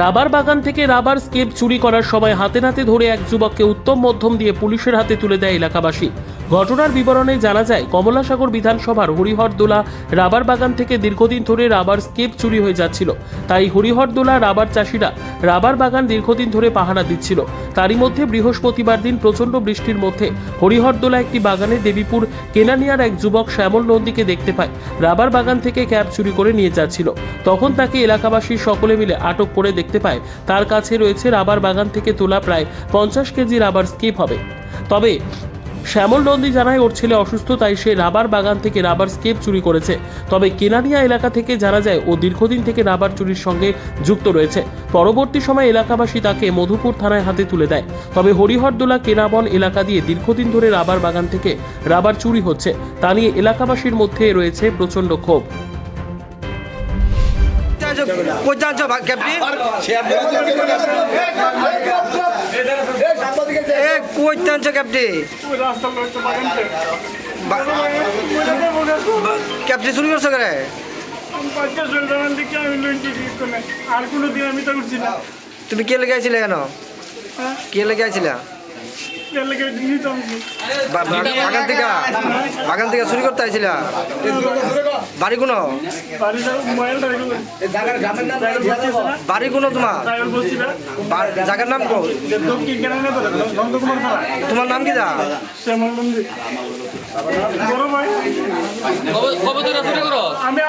Rubber বাগান থেকে rubber escape চুরি করার সময় হাতে নাতে ধরে এক যুবককে উত্তম মধ্যম দিয়ে পুলিশের হাতে তুলে দেয় এলাকাবাসী। ঘটনার বিবরণে জানা যায়, কমলাসাগর বিধানসভার হরিহরদোলা রাবার বাগান থেকে দীর্ঘদিন ধরে রাবার স্কেপ চুরি হয়ে যাচ্ছিল। তাই হরিহরদোলা রাবার চাষিরা রাবার বাগান দীর্ঘদিন ধরে পাহারা দিচ্ছিল। তারই মধ্যে বৃহস্পতিবার দিন প্রচণ্ড বৃষ্টির মধ্যে হরিহরদোলা একটি বাগানে দেবীপুর কেনানিয়ার এক যুবক শ্যামল নন্দীকে দেখতে পায়। রাবার বাগান থেকে ক্যাব চুরি করে নিয়ে যাচ্ছিল। তখন তাকে এলাকাবাসী সকলে মিলে আটক করে দেখতে পায়, তার কাছে রয়েছে রাবার বাগান থেকে তোলা প্রায় পঞ্চাশ কেজি রাবার স্কেপ হবে। তবে শ্যামল নন্দী জানায় ওর ছেলে অসুস্থ তাই সে রাবার বাগান থেকে রাবার স্কেপ চুরি করেছে। তবে কেনানিয়া এলাকা থেকে জানা যায় ও দীর্ঘদিন থেকে রাবার চুরির সঙ্গে যুক্ত রয়েছে। পরবর্তী সময় এলাকাবাসী তাকে মধুপুর থানায় হাতে তুলে দেয়। তবে হরিহরদোলা কেনাবন এলাকা দিয়ে দীর্ঘদিন ধরে রাবার বাগান থেকে রাবার চুরি হচ্ছে। তা নিয়ে এলাকাবাসীর মধ্যে রয়েছে প্রচণ্ড ক্ষোভ। কই যাচ্ছ আনছো ক্যাপটি ক্যাপটি চুরি করছ করে আর কোনো? দিন আমি তো উঠছি না তুমি কে লেগে আইছিলে কেন? কে লেগে আইছিলে? বাগান থেকে বাগান থেকে চুরি করতে আইছিলা? বাড়ি কোনো বাড়ি কোনো তোমার জায়গার নাম কো তোমার নাম কি করো। আমি